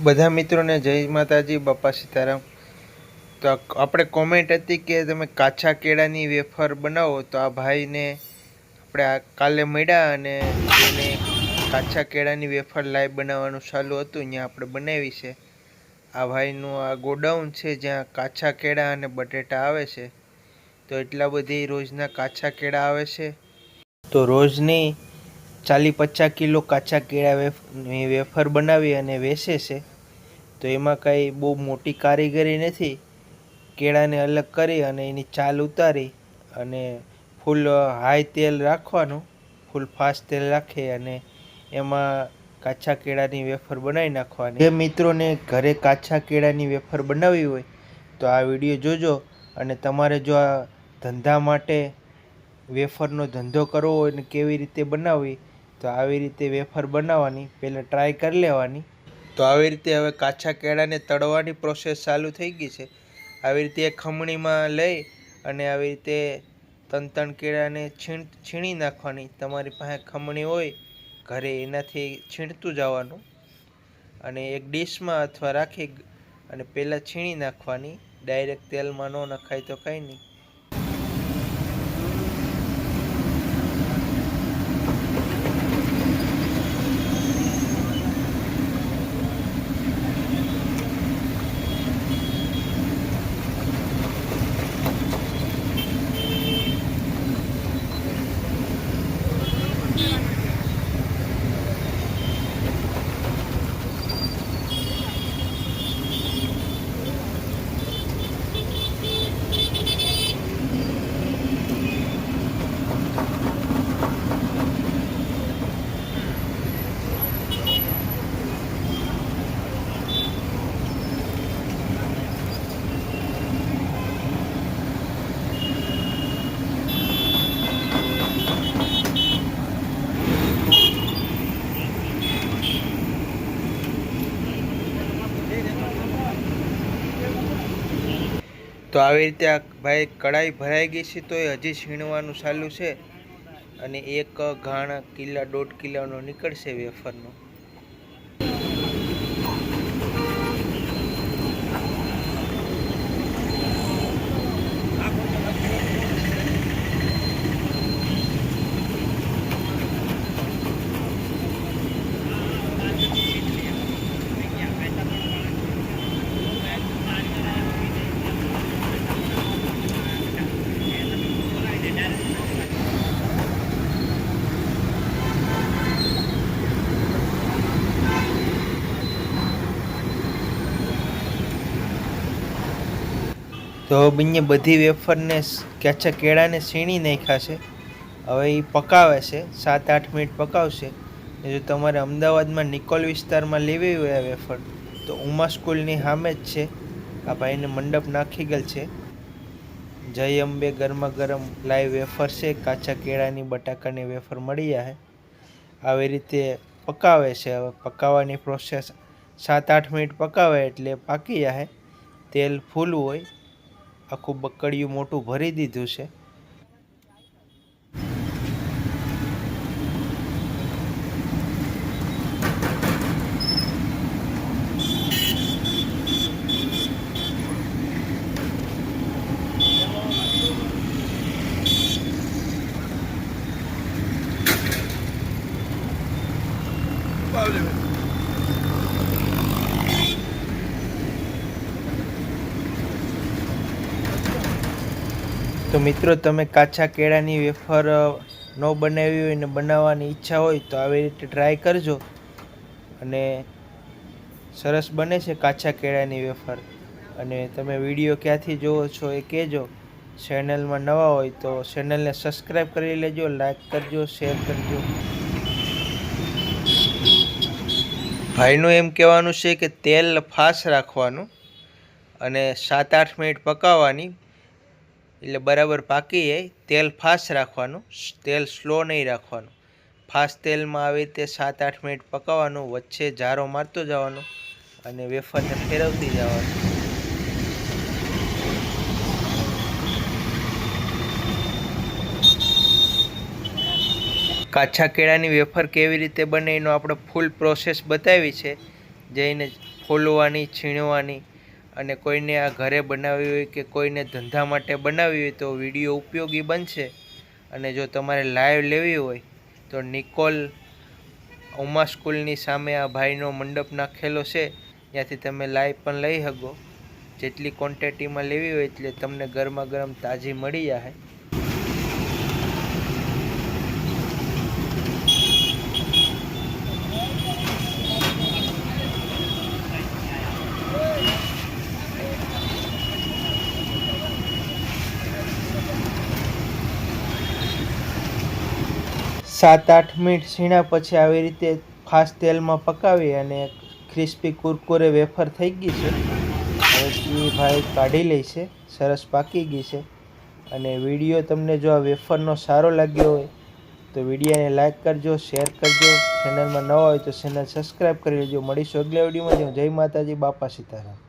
બધા મિત્રોને જય માતાજી, બાપા સીતારામ. તો આપણે કોમેન્ટ હતી કે તમે કાચા કેળાની વેફર બનાવો તો આ ભાઈને આપણે આ કાલે મળ્યા અને એને કાચા કેળાની વેફર લાઈવ બનાવવાનું ચાલુ હતું, અહીંયા આપણે બનાવી છે. આ ભાઈનું આ ગોડાઉન છે જ્યાં કાચા કેળા અને બટેટા આવે છે. તો એટલા બધી રોજના કાચા કેળા આવે છે. તો રોજની ચાલી પચાસ કિલો કાચા કેળા વેફની વેફર બનાવી અને વેચે છે. તો એમાં કાંઈ બહુ મોટી કારીગરી નથી. કેળાને અલગ કરી અને એની ચાલ ઉતારી અને ફૂલ હાઈ તેલ રાખવાનું, ફૂલ ફાસ્ટ તેલ રાખે અને એમાં કાચા કેળાની વેફર બનાવી નાખવાની. જે મિત્રોને ઘરે કાચા કેળાની વેફર બનાવવી હોય, તો આ વીડિયો જોજો અને તમારે જો આ ધંધા માટે વેફરનો ધંધો કરવો હોય ને કેવી રીતે બનાવવી તો આવી રીતે વેફર બનાવવાની, પહેલાં ટ્રાય કરી લેવાની. તો આવી રીતે હવે કાચા કેળાને તળવાની પ્રોસેસ ચાલુ થઈ ગઈ છે. આવી રીતે ખમણીમાં લઈ અને આવી રીતે ત્રણ ત્રણ કેળાને છીણ, છીણી નાખવાની. તમારી પાસે ખમણી હોય, ઘરે એનાથી છીણતું જવાનું. અને એક ડીશમાં અથવા રાખી અને પહેલાં છીણી નાખવાની. ડાયરેક્ટ તેલમાં ન નખાય તો કંઈ નહીં. તો આવી રીતે આ ભાઈ કઢાઈ ભરાઈ ગઈ છે તો એ હજી છીણવાનું ચાલુ છે. અને એક ઘાણ કિલ્લા, દોઢ કિલ્લાનો નીકળશે વેફરનો. તો બંને બધી વેફરને કાચા કેળાને સીણી નાખ્યા છે. હવે એ પકાવે છે, સાત આઠ મિનિટ પકાવશે. જો તમારે અમદાવાદમાં નિકોલ વિસ્તારમાં લેવી હોય આ વેફર, તો ઉમા સ્કૂલની સામે જ છે. આ ભાઈને મંડપ નાખી ગયેલ છે. જય અંબે ગરમા ગરમ લાઈવ વેફર છે, કાચા કેળાની, બટાકાની વેફર મળી જાય. આવી રીતે પકાવે છે. હવે પકાવવાની પ્રોસેસ સાત આઠ મિનિટ પકાવે એટલે પાકી જાય. તેલ ફૂલ હોય આખું બકડિયું મોટું ભરી દીધું છે. તો મિત્રો, તમે કાચા કેળાની વેફર ન બનાવી હોય ને બનાવવાની ઈચ્છા હોય તો આવી રીતે ટ્રાય કરજો. અને સરસ બને છે કાચા કેળાની વેફર. અને તમે વીડિયો ક્યાંથી જોવો છો એ કહેજો. ચેનલમાં નવા હોય તો ચેનલને સબસ્ક્રાઈબ કરી લેજો લાઈક કરજો શેર કરજો. ભાઈનું એમ કહેવાનું છે કે તેલ ફાસ રાખવાનું અને સાત આઠ મિનિટ પકાવવાની. એટલે બરાબર પાકી જાય, તેલ ફાસ્ટ રાખવાનું, તેલ સ્લો નહીં રાખવાનું. ફાસ્ટ તેલમાં આવી રીતે સાત આઠ મિનિટ પકાવવાનું, વચ્ચે જારો મારતો જવાનો અને વેફરને ફેરવતી જવાનું. કાચા કેળાની વેફર કેવી રીતે બને એનો આપણે ફૂલ પ્રોસેસ બતાવી છે. જઈને ફોલવાની, છીણવાની અને કોઈને આ ઘરે બનાવવી હોય કે કોઈને ધંધા માટે બનાવી હોય તો વીડિયો ઉપયોગી બનશે. અને જો તમારે લાઈવ લેવી હોય તો નિકોલ ઉમા સ્કૂલની સામે આ ભાઈનો મંડપ નાખેલો છે. ત્યાંથી તમે લાઈવ પણ લઈ શકો. જેટલી ક્વોન્ટિટીમાં લેવી હોય એટલે તમને ગરમા ગરમ તાજી મળી જાય સાત આઠ મિનિટ સીણા પછી આવી રીતે ખાસ તેલમાં પકાવી અને ક્રિસ્પી કુરકુરે વેફર થઈ ગઈ છે. હવે એ ભાઈ કાઢી લે છે. સરસ પાકી ગઈ છે. અને વીડિયો તમને જો આ વેફરનો સારો લાગ્યો હોય, તો વિડીયોને લાઈક કરજો, શેર કરજો. ચેનલમાં નવા હોય તો ચેનલ સબસ્ક્રાઈબ કરી લેજો. મળીશું અગલા વિડીયોમાં. જય માતાજી, બાપા સીતારામ.